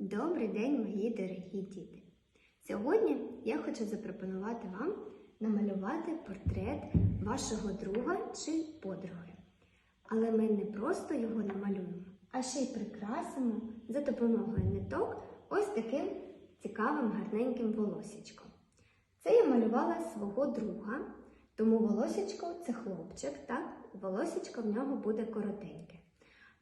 Добрий день, мої дорогі діти! Сьогодні я хочу запропонувати вам намалювати портрет вашого друга чи подруги. Але ми не просто його намалюємо, а ще й прикрасимо за допомогою ниток ось таким цікавим гарненьким волосічком. Це я малювала свого друга, тому волосічко це хлопчик, так? Волосічко в нього буде коротеньке.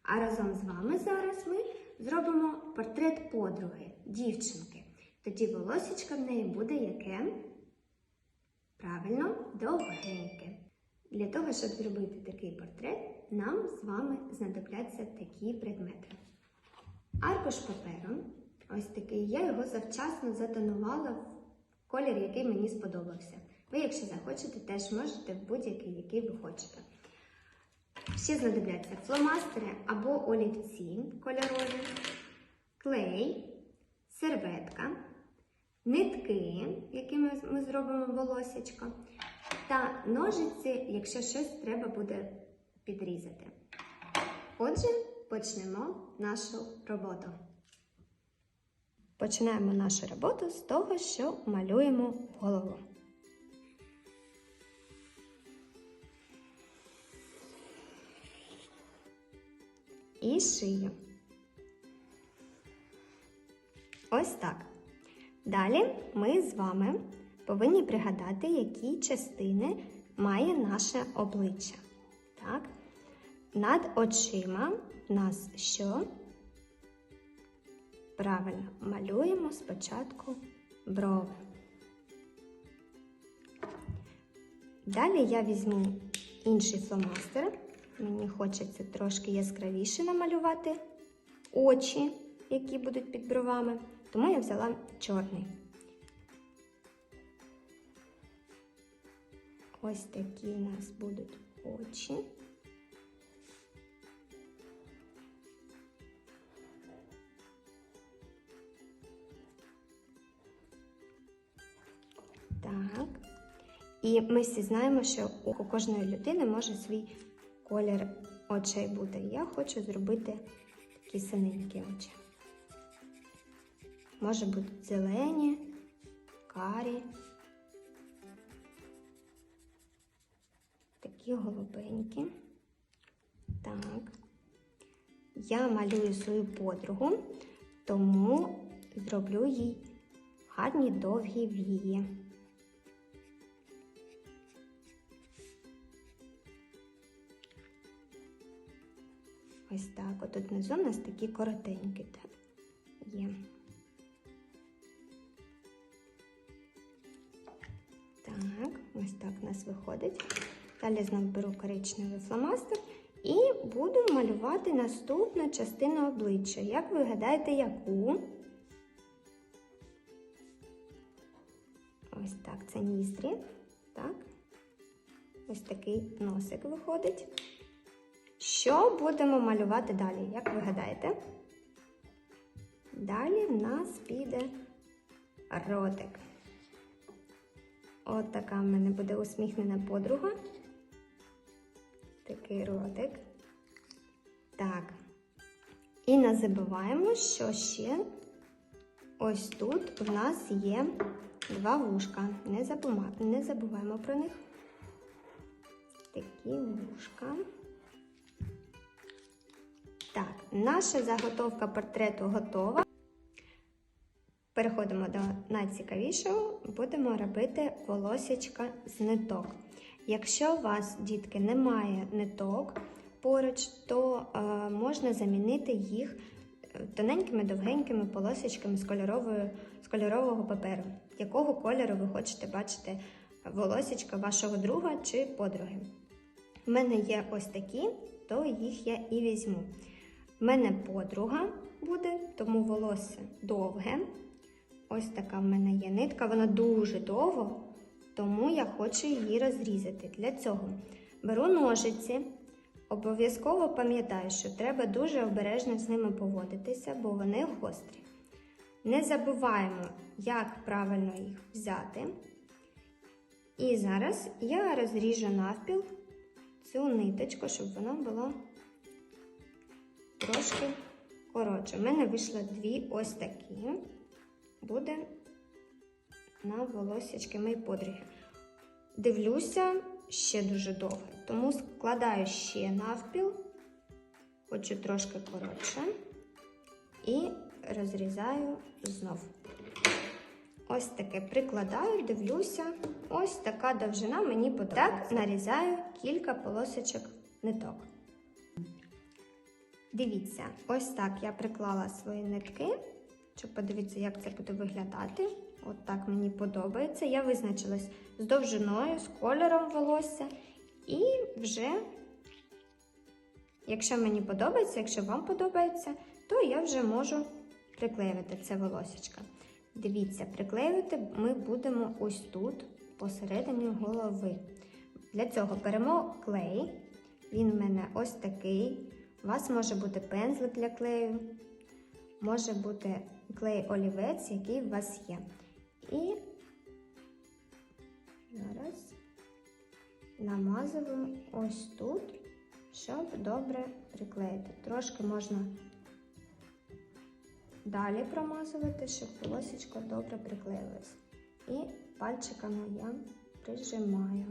А разом з вами зараз ми зробимо портрет подруги, дівчинки. Тоді волосічко в неї буде яке? Правильно, довгеньке. Для того, щоб зробити такий портрет, нам з вами знадобляться такі предмети. Аркуш паперу, ось такий, я його завчасно затонувала в колір, який мені сподобався. Ви, якщо захочете, теж можете в будь-який, який ви хочете. Ще знадобляться фломастери або олівці кольорові, клей, серветка, нитки, якими ми зробимо волосечко, та ножиці, якщо щось треба буде підрізати. Отже, почнемо нашу роботу. Починаємо нашу роботу з того, що малюємо голову. І шию. Ось так. Далі ми з вами повинні пригадати, які частини має наше обличчя. Так? Над очима в нас що? Правильно, малюємо спочатку брови. Далі я візьму інший фломастер. Мені хочеться трошки яскравіше намалювати очі, які будуть під бровами, тому я взяла чорний. Ось такі у нас будуть очі. Так. І ми всі знаємо, що у кожної людини може свій колір очей буде. Я хочу зробити такі синенькі очі. Може бути зелені, карі, такі голубенькі. Так. Я малюю свою подругу, тому зроблю їй гарні довгі вії. Ось так. Отут внизу у нас такі коротенькі так, є. Так, ось так у нас виходить. Далі знову беру коричневий фломастер і буду малювати наступну частину обличчя. Як ви гадаєте, яку? Ось так, це ніздрі. Так. Ось такий носик виходить. Що будемо малювати далі? Як ви гадаєте? Далі в нас піде ротик. От така в мене буде усміхнена подруга. Такий ротик. Так. І не забуваємо, що ще ось тут у нас є два вушка. Не забуваємо, про них. Такі вушка. Наша заготовка портрету готова. Переходимо до найцікавішого, будемо робити волосечка з ниток. Якщо у вас, дітки, немає ниток поруч, то е, можна замінити їх тоненькими довгенькими полосочками з, з кольорового паперу. Якого кольору ви хочете бачити волосечка вашого друга чи подруги? У мене є ось такі, то їх я і візьму. У мене подруга буде, тому волосся довге. Ось така в мене є нитка, вона дуже довго, тому я хочу її розрізати. Для цього беру ножиці. Обов'язково пам'ятаю, що треба дуже обережно з ними поводитися, бо вони гострі. Не забуваємо, як правильно їх взяти. І зараз я розріжу навпіл цю ниточку, щоб воно було трошки коротше. У мене вийшло дві ось такі. Буде на волосячки моєї подруги. Дивлюся ще дуже довго, тому складаю ще навпіл, хочу трошки коротше, і розрізаю знов. Ось таке прикладаю, дивлюся. Ось така довжина мені. Так нарізаю кілька полосочок ниток. Дивіться, ось так я приклала свої нитки, щоб подивитися, як це буде виглядати. От так мені подобається. Я визначилась з довжиною, з кольором волосся. І вже, якщо мені подобається, якщо вам подобається, то я вже можу приклеювати це волосечко. Дивіться, приклеювати ми будемо ось тут, посередині голови. Для цього беремо клей. Він в мене ось такий. У вас може бути пензлик для клею, може бути клей-олівець, який у вас є. І зараз намазую ось тут, щоб добре приклеїти. Трошки можна далі промазувати, щоб волосечко добре приклеїлось. І пальчиками я прижимаю.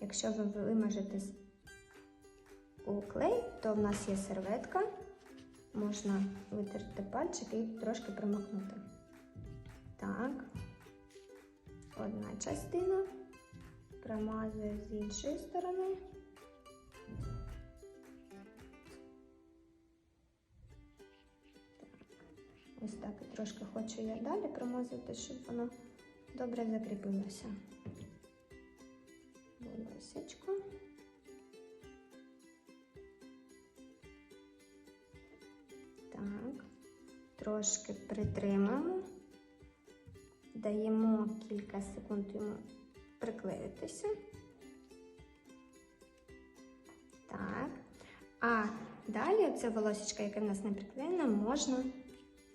Якщо ви вимажете у клей, то в нас є серветка. Можна витерти пальчики і трошки промокнути. Так, одна частина, промазую з іншої сторони. Ось так і трошки хочу я далі промазати, щоб воно добре закріпилося. Волосечко. Трошки притримуємо, даємо кілька секунд йому приклеїтися. Так. А далі це волосечко, яке в нас не приклеєно, можна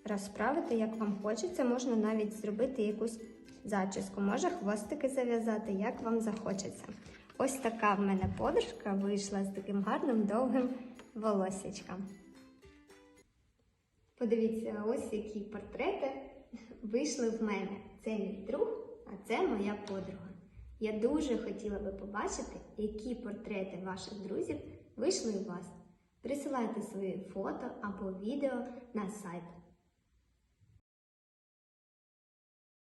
розправити, як вам хочеться. Можна навіть зробити якусь зачіску, може хвостики зав'язати, як вам захочеться. Ось така в мене подружка вийшла з таким гарним довгим волосечком. Подивіться, ось які портрети вийшли в мене. Це мій друг, а це моя подруга. Я дуже хотіла би побачити, які портрети ваших друзів вийшли у вас. Присилайте свої фото або відео на сайт